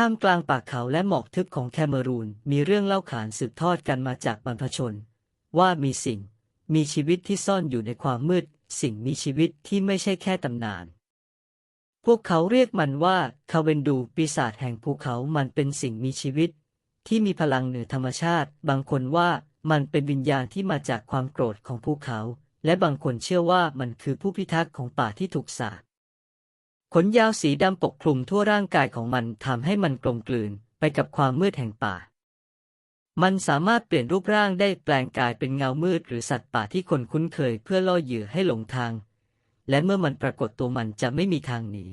ท่ามกลางป่าเขาและหมอกทึบของแคเมรูน มีเรื่องเล่าขานสืบทอดกันมาจากบรรพชน ว่ามีสิ่ง มีชีวิตที่ซ่อนอยู่ในความมืด สิ่งมีชีวิตที่ไม่ใช่แค่ตำนาน พวกเขาเรียกมันว่าคาเวนดูปีศาจแห่งภูเขามันเป็นสิ่งมีชีวิต ที่มีพลังเหนือธรรมชาติ บางคนว่ามันเป็นวิญญาณที่มาจากความโกรธของภูเขา และบางคนเชื่อว่ามันคือผู้พิทักษ์ของป่าที่ถูกสาป ขนยาวสีดำปกคลุมทั่วร่างกายของมันทำให้มันกลมกลืนไปกับความมืดแห่งป่า มันสามารถเปลี่ยนรูปร่างได้แปลงกายเป็นเงามืดหรือสัตว์ป่าที่คนคุ้นเคยเพื่อล่อเหยื่อให้หลงทาง และเมื่อมันปรากฏตัวมันจะไม่มีทางหนี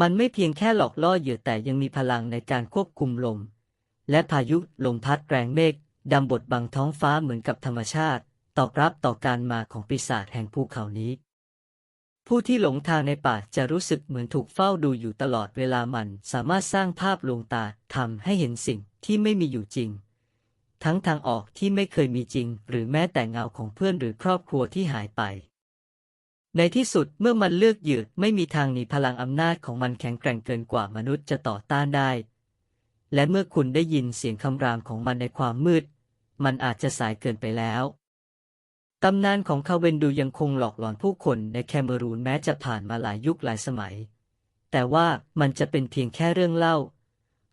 มันไม่เพียงแค่หลอกล่อเหยื่อแต่ยังมีพลังในการควบคุมลม และพายุลมพัดแรงเมฆดำบดบังท้องฟ้าเหมือนกับธรรมชาติ ตอบรับต่อการมาของปีศาจแห่งภูเขานี้ ผู้ที่หลงทางในป่าจะรู้สึกเหมือนถูกเฝ้าดูอยู่ตลอดเวลามันสามารถสร้างภาพลวงตาทำให้เห็นสิ่งที่ไม่มีอยู่จริง ทั้งทางออกที่ไม่เคยมีจริง หรือแม้แต่เงาของเพื่อนหรือครอบครัวที่หายไป ในที่สุดเมื่อมันเลือกเหยืดไม่มีทางหนีพลังอำนาจของมันแข็งแกร่งเกินกว่ามนุษย์จะต่อต้านได้ และเมื่อคุณได้ยินเสียงคำรามของมันในความมืด มันอาจจะสายเกินไปแล้ว ตำนานของคาเวนดูยังคงหลอกหลอนผู้คนในแคเมรูนแม้จะผ่านมาหลายยุคหลายสมัย แต่ว่ามันจะเป็นเพียงแค่เรื่องเล่า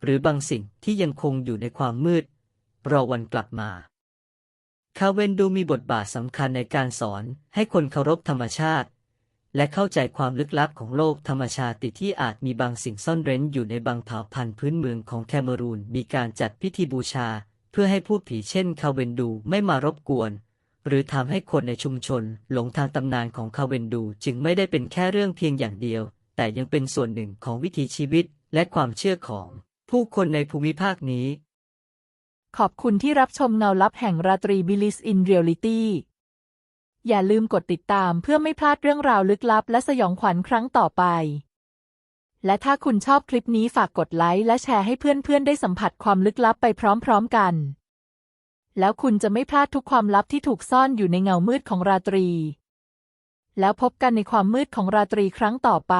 หรือบางสิ่งที่ยังคงอยู่ในความมืด รอวันกลับมา คาเวนดูมีบทบาทสำคัญในการสอนให้คนเคารพธรรมชาติ และเข้าใจความลึกลับของโลกธรรมชาติที่อาจมีบางสิ่งซ่อนเร้นอยู่ในบางเผ่าพันธุ์พื้นเมืองของแคเมรูนมีการจัดพิธีบูชา เพื่อให้พูดผีเช่นคาเวนดูไม่มารบกวน หรือทำให้คนในชุมชน หลงทางตำนานของคาเวนดูจึงไม่ได้เป็นแค่เรื่องเพียงอย่างเดียว แต่ยังเป็นส่วนหนึ่งของวิถีชีวิตและความเชื่อของ ผู้คนในภูมิภาคนี้ ขอบคุณที่รับชมเงาลับแห่งราตรีบิลิสอินเรียลิตี้อย่าลืมกดติดตามเพื่อไม่พลาดเรื่องราวลึกลับ และสยองขวัญครั้งต่อไป และถ้าคุณชอบคลิปนี้ฝากกดไลค์และแชร์ให้เพื่อนๆได้สัมผัสความลึกลับไปพร้อมๆกัน แล้วคุณจะไม่พลาดทุกความลับที่ถูกซ่อนอยู่ในเงามืดของราตรี แล้วพบกันในความมืดของราตรีครั้งต่อไป